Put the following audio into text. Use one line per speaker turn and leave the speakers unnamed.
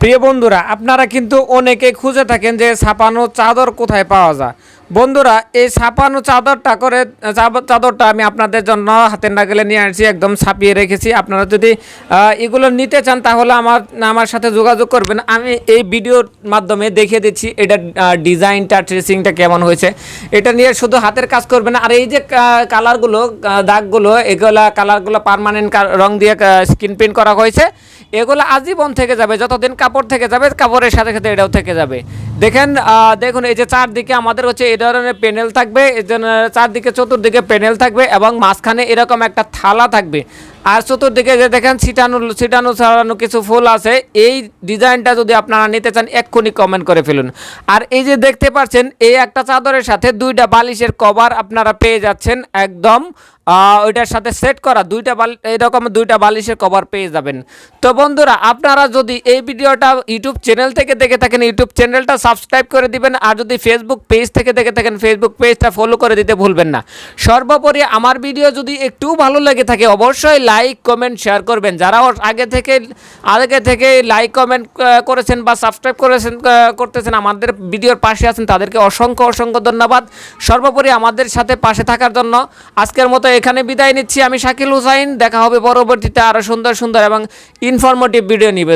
প্রিয় বন্ধুরা আপনারা কিন্তু অনেকে খুঁজে থাকেন যে ছাপানো চাদর কোথায় পাওয়া যায়। বন্ধুরা, এই ছাপানো চাদরটা করে চাদরটা আমি আপনাদের জন্য হাতের নাগালে নিয়ে আসছি একদম ছাপিয়ে রেখেছি। আপনারা যদি এগুলো নিতে চান তাহলে আমার আমার সাথে যোগাযোগ করবেন। আমি এই ভিডিওর মাধ্যমে দেখিয়ে দিচ্ছি এটা ডিজাইনটা, ট্রেসিংটা কেমন হয়েছে। এটা নিয়ে শুধু হাতের কাজ করবেন আর এই যে কালারগুলো দাগগুলো, এগুলা কালারগুলো পার্মানেন্ট রং দিয়ে স্কিন প্রিন্ট করা হয়েছে, এগুলো আজীবন থেকে যাবে। যতদিন কাপড় থেকে যাবে, কাপড়ের সাথে সাথে এটাও থেকে যাবে। দেখেন দেখুন, এই যে চারদিকে আমাদের হচ্ছে ধরনের প্যানেল থাকবে এই জন্য চারদিকে, চতুর্দিকে প্যানেল থাকবে এবং মাঝখানে এরকম একটা থালা থাকবে। আর চতুর্দিকে যে দেখেন ছিটানো ছিটানো ছাড়ানো কিছু ফুল আছে, এই ডিজাইনটা যদি আপনারা নিতে চান, এক্ষুনি কমেন্ট করে ফেলুন। আর এই যে দেখতে পাচ্ছেন, এই একটা চাদরের সাথে দুইটা বালিশের কভার আপনারা পেয়ে যাচ্ছেন একদম ওইটার সাথে সেট করা দুইটা বাল এইরকম দুইটা বালিশের কভার পেয়ে যাবেন। তো বন্ধুরা, আপনারা যদি এই ভিডিওটা ইউটিউব চ্যানেল থেকে দেখে থাকেন, ইউটিউব চ্যানেলটা সাবস্ক্রাইব করে দিবেন, আর যদি ফেসবুক পেজ থেকে দেখে থাকেন ফেসবুক পেজটা ফলো করে দিতে ভুলবেন না। সর্বোপরি আমার ভিডিও যদি একটু ভালো লেগে থাকে, অবশ্যই লাইক কমেন্ট শেয়ার করবেন। যারা আগে থেকে আগে থেকে লাইক কমেন্ট করেছেন বা সাবস্ক্রাইব করেছেন করতেছেন, আমাদের ভিডিওর পাশে আছেন, তাদেরকে অসংখ্য অসংখ্য ধন্যবাদ। সর্বোপরি আমাদের সাথে পাশে থাকার জন্য আজকের মতো এখানে বিদায় নিচ্ছি। আমি শাকিল হুসাইন, দেখা হবে পরবর্তীতে আরও সুন্দর সুন্দর এবং ইনফরমেটিভ ভিডিও নিবে